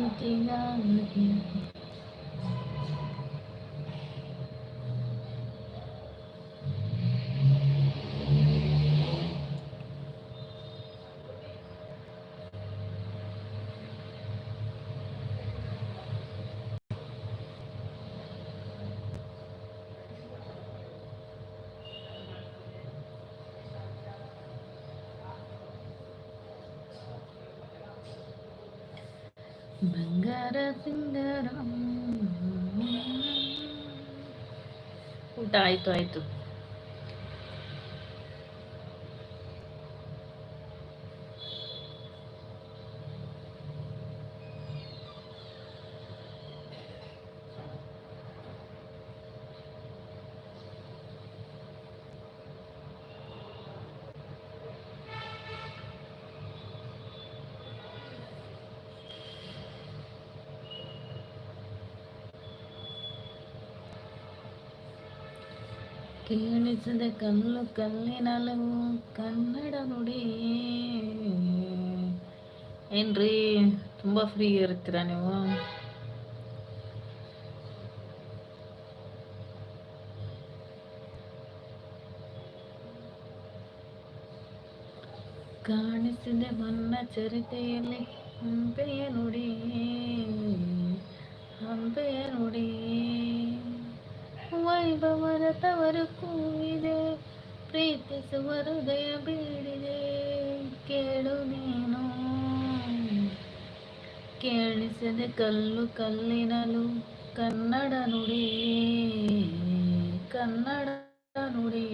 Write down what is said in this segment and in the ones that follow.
Hindi na ಬಂಗಾರ ಸಿಂಗರ ಊಟ ಆಯ್ತು ಆಯ್ತು. ಕೇಳಿಸದೆ ಕಲ್ಲು ಕಲ್ಲಿನಲು ಕನ್ನಡ ನುಡಿ ಏನ್ರಿ ತುಂಬ ಫ್ರೀ ಇರ್ತೀರಾ ನೀವು ಕಾಣಿಸಿದೆ ಬನ್ನ ಚರಿತೆಯಲ್ಲಿ ಹಂಪೆಯ ನುಡಿ ಹಂಪೆಯ ನುಡಿ ವೈಭವದ ತವರು ಕೂಗಿದೆ, ಪ್ರೀತಿಸುವ ಹೃದಯ ಬೀಡಿದೆ ಕೇಳು ನೀನು, ಕೇಳಿಸದೆ ಕಲ್ಲು ಕಲ್ಲಿನಲು ಕನ್ನಡ ನುಡಿ ಕನ್ನಡ ನುಡಿ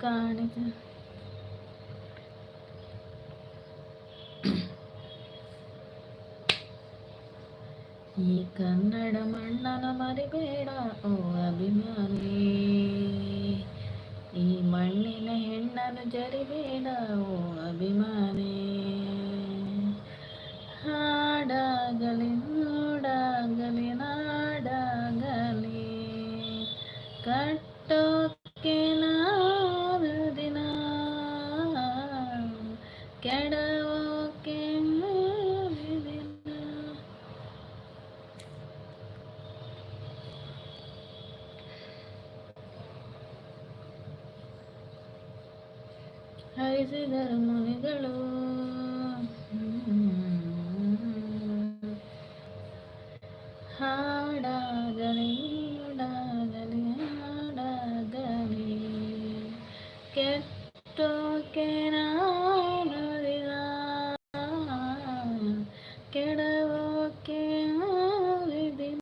ಕಾಣಿಸ ಈ ಕನ್ನಡ ಮಣ್ಣನ ಮರಿಬೇಡ ಓ ಅಭಿಮಾನಿ ಈ ಮಣ್ಣಿನ ಹೆಣ್ಣನ್ನು ಜರಿಬೇಡ ಓ ಅಭಿಮಾನಿ ಹಾಡಾಗಲಿ ಹರಿಸಿದರು ಮುನಿಗಳು. ಹಾಡಾಗಲಿ ಹಾಡಾಗಲಿ ಹಾಡಾಗಲಿ. ಕೆಟ್ಟೋಕೆ ನಾಡಿದ ಕೆಡವೋಕೆ ದಿನ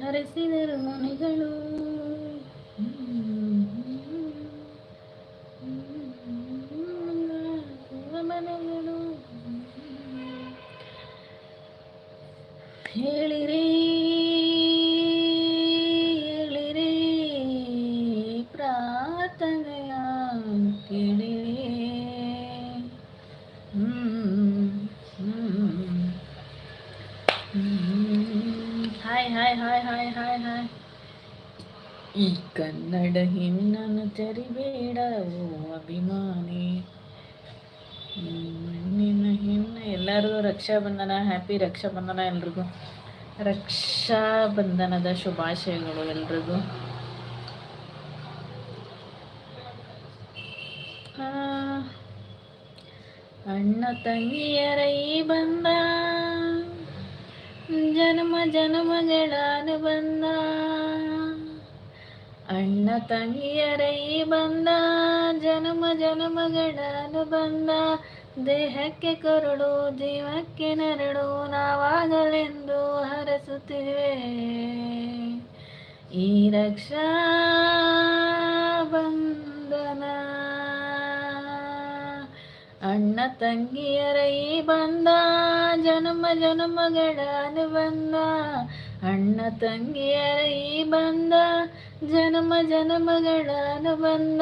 ಹರಿಸಿದರು ಮುನಿಗಳು ಮನೆಗಳು ಹೇಳಿರಿ ಹೇಳಿರಿ ಪ್ರಾರ್ಥನೆಯ ಕೇಳಿರಿ ಹ್ಮ್ ಹ್ಮ್ hi hi hi hi hi hi ಈ ಕನ್ನಡ ಹೆಣ್ಣನ್ನು ಚರಿಬೇಡ ಓ ಅಭಿಮಾನಿ ಮಣ್ಣಿನ ಹೆಣ್ಣು, ಎಲ್ಲರಿಗೂ ರಕ್ಷಾಬಂಧನ ಹ್ಯಾಪಿ ರಕ್ಷಾಬಂಧನ ಎಲ್ರಿಗೂ. ರಕ್ಷಾಬಂಧನದ ಶುಭಾಶಯಗಳು ಎಲ್ರಿಗೂ. ಅಣ್ಣ ತಂಗಿಯರ ಈ ಬಂದ ಜನ್ಮ ಜಡಾನು ಅನುಬಂಧ. ಅಣ್ಣ ತಂಗಿಯರೈ ಬಂದ, ಜನ್ಮ ಜನ್ಮಗಳ ಬಂದ. ದೇಹಕ್ಕೆ ಕೊರಳು ಜೀವಕ್ಕೆ ನೆರಳು, ನಾವಾಗಲೆಂದು ಹರಸುತ್ತಿವೆ. ಈ ರಕ್ಷಾ ಬಂಧನ. ಅಣ್ಣ ತಂಗಿಯರೈ ಬಂದ, ಜನ್ಮ ಜನ್ಮಗಳ ಅನುಬಂಧ ಅಣ್ಣ ತಂಗಿಯರ, ಈ ಬಂದ ಜನ್ಮ ಜನ್ಮಗಳ ಬಂದ.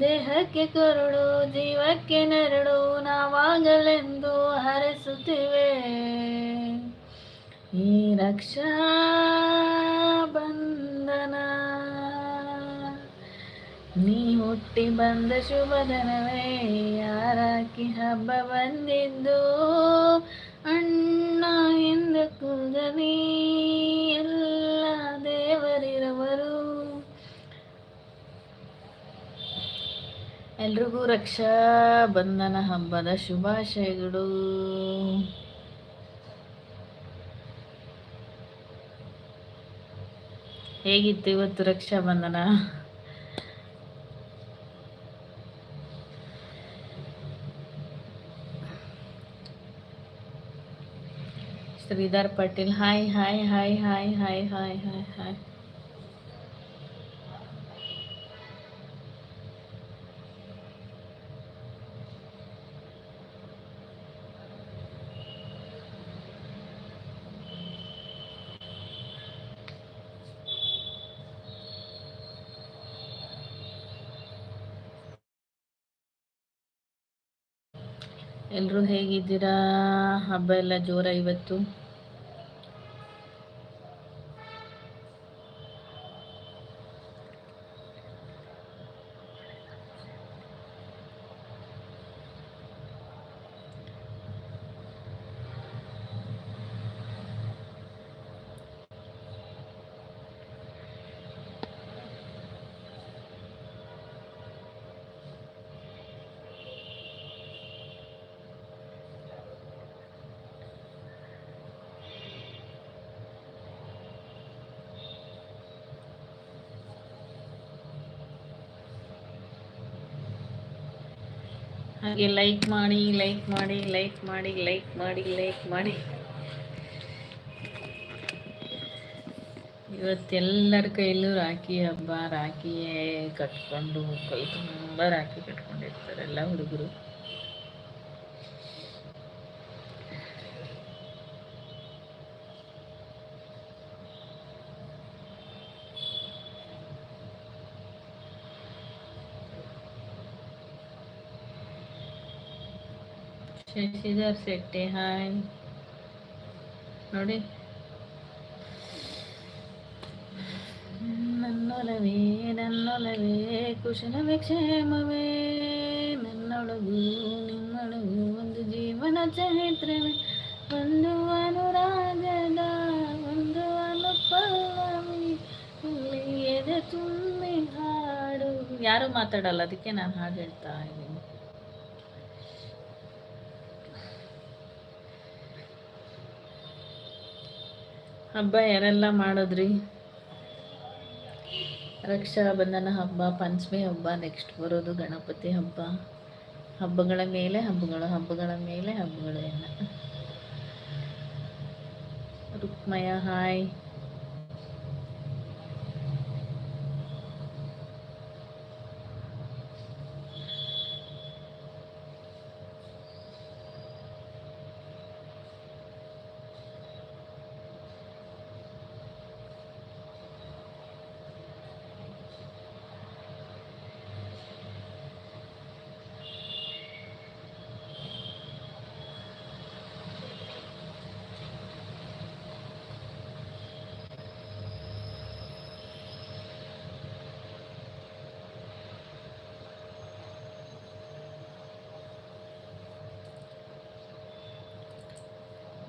ದೇಹಕ್ಕೆ ಕರುಳು, ಜೀವಕ್ಕೆ ನೆರಳು, ನಾವಾಗಲೆಂದು ಹರಸುತ್ತಿವೆ. ಈ ರಕ್ಷಾ ಬಂದನ ನೀ ಹುಟ್ಟಿ ಬಂದ ಶುಭ ದಿನವೇ, ಯಾರಾಕಿ ಹಬ್ಬ ಬಂದಿದ್ದು ಕೂದಲಿ ಎಲ್ಲ ದೇವರಿರವರು. ಎಲ್ರಿಗೂ ರಕ್ಷಾ ಬಂಧನ ಹಬ್ಬದ ಶುಭಾಶಯಗಳು. ಹೇಗಿತ್ತು ಇವತ್ತು Raksha Bandhan Shridhar Patil hi hi hi hi hi hi hi ಎಲ್ಲರೂ ಹೇಗಿದ್ದೀರಾ? ಹಬ್ಬ ಎಲ್ಲ ಜೋರ ಇವತ್ತು? ಹಾಗೆ ಲೈಕ್ ಮಾಡಿ ಲೈಕ್ ಮಾಡಿ ಲೈಕ್ ಮಾಡಿ ಲೈಕ್ ಮಾಡಿ ಲೈಕ್ ಮಾಡಿ. ಇವತ್ತೆಲ್ಲರ ಕೈಯಲ್ಲೂ ರಾಖಿ ಹಬ್ಬ, ರಾಖಿಯೇ ಕಟ್ಕೊಂಡು ಕೈ ತುಂಬ ರಾಖಿ ಕಟ್ಕೊಂಡಿರ್ತಾರೆ ಎಲ್ಲ ಹುಡುಗರು. ಶಶಿಧರ್ ಶೆಟ್ಟಿ, ಹಾಯ್. ನೋಡಿ. ನನ್ನೊಲವೇ ನನ್ನೊಲವೇ, ಕುಶಲವೇ, ಕ್ಷೇಮವೇ. ನನ್ನೊಳಗು, ನಿಮ್ಮೊಳಗು ಒಂದು ಜೀವನ ಚೈತ್ರವೇ ಒಂದು ಅನುರಾಗದ, ಒಂದು ಅನುಪಲ್ಲವಿ ಎದೆ ತುಂಬಿ ಹಾಡು. ಯಾರು ಮಾತಾಡಲ್ಲ? ಅದಕ್ಕೆ ನಾನು ಹಾಡು ಹೇಳ್ತಾ ಇದ್ದೀನಿ. ಹಬ್ಬ ಯಾರೆಲ್ಲ ಮಾಡಿದ್ರಿ? ರಕ್ಷಾ ಬಂಧನ ಹಬ್ಬ, ಪಂಚಮಿ ಹಬ್ಬ ನೆಕ್ಸ್ಟ್ ಬರೋದು ಗಣಪತಿ ಹಬ್ಬ. ಹಬ್ಬಗಳ ಮೇಲೆ ಹಬ್ಬಗಳು, ಹಬ್ಬಗಳ ಮೇಲೆ ಹಬ್ಬಗಳು ಎಲ್ಲ ರುಕ್ಮಯ, ಹಾಯ್.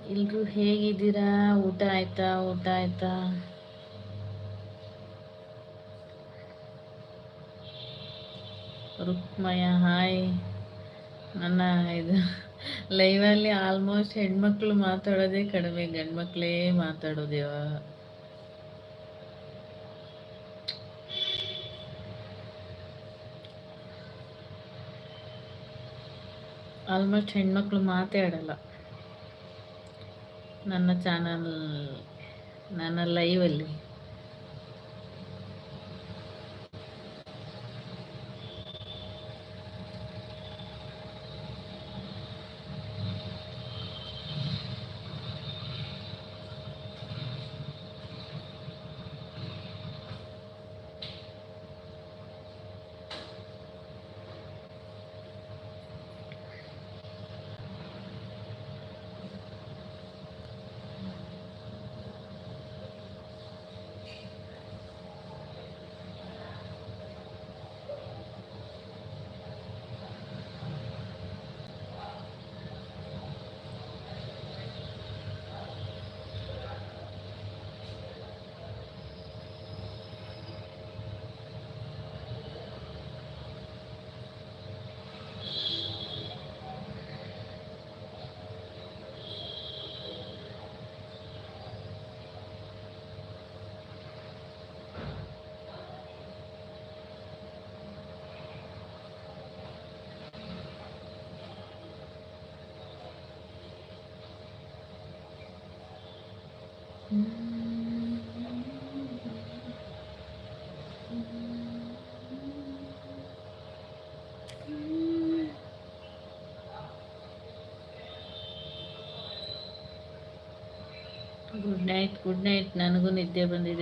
ಎಲ್ರು ಹೇಗಿದ್ದೀರಾ? ಊಟ ಆಯ್ತಾ? ಊಟ ಆಯ್ತಾ? ರುಕ್ಮಯ, ಹಾಯ್. ನನ್ನ ಇದು ಲೈವಲ್ಲಿ ಆಲ್ಮೋಸ್ಟ್ ಹೆಣ್ಮಕ್ಳು ಮಾತಾಡೋದೇ ಕಡಿಮೆ. ಗಂಡ್ಮಕ್ಳೇ ಮಾತಾಡೋದೇವ ಆಲ್ಮೋಸ್ಟ್ ಹೆಣ್ಮಕ್ಳು ಮಾತಾಡಲ್ಲ ನನ್ನ ಚಾನಲ್ ನನ್ನ ಲೈವಲ್ಲಿ गुड नाइट गुड नाइट ननगू ना बंदे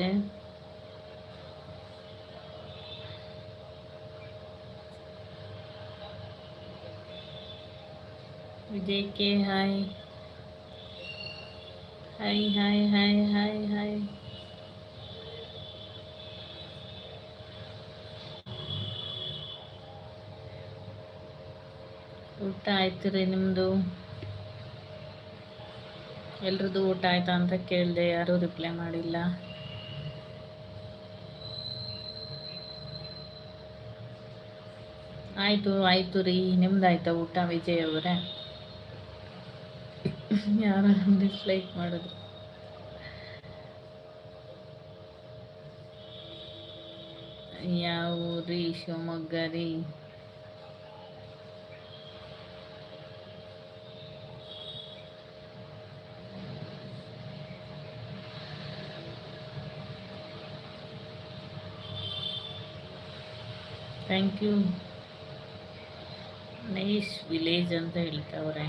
विजय के hi hi hi hi hi hi ಊಟ ಆಯ್ತು ರೀ ನಿಮ್ಮದು ಎಲ್ರದ್ದು ಊಟ ಆಯ್ತಾ ಅಂತ ಕೇಳಿದೆ, ಯಾರೂ ರಿಪ್ಲೈ ಮಾಡಿಲ್ಲ. ಆಯಿತು ಆಯಿತು ರೀ. ನಿಮ್ದು ಆಯ್ತಾ ಊಟ ವಿಜಯ್ ಅವರೇ? ಯಾರ ಡಿಸ್ಲೈಕ್ ಮಾಡಿದ್ರು ಯಾವ ಊರಿ ಶಿವಮೊಗ್ಗ ರೀ ಥ್ಯಾಂಕ್ ಯು ನೈಸ್ ವಿಲೇಜ್ ಅಂತ ಹೇಳ್ತಾವ್ರೆ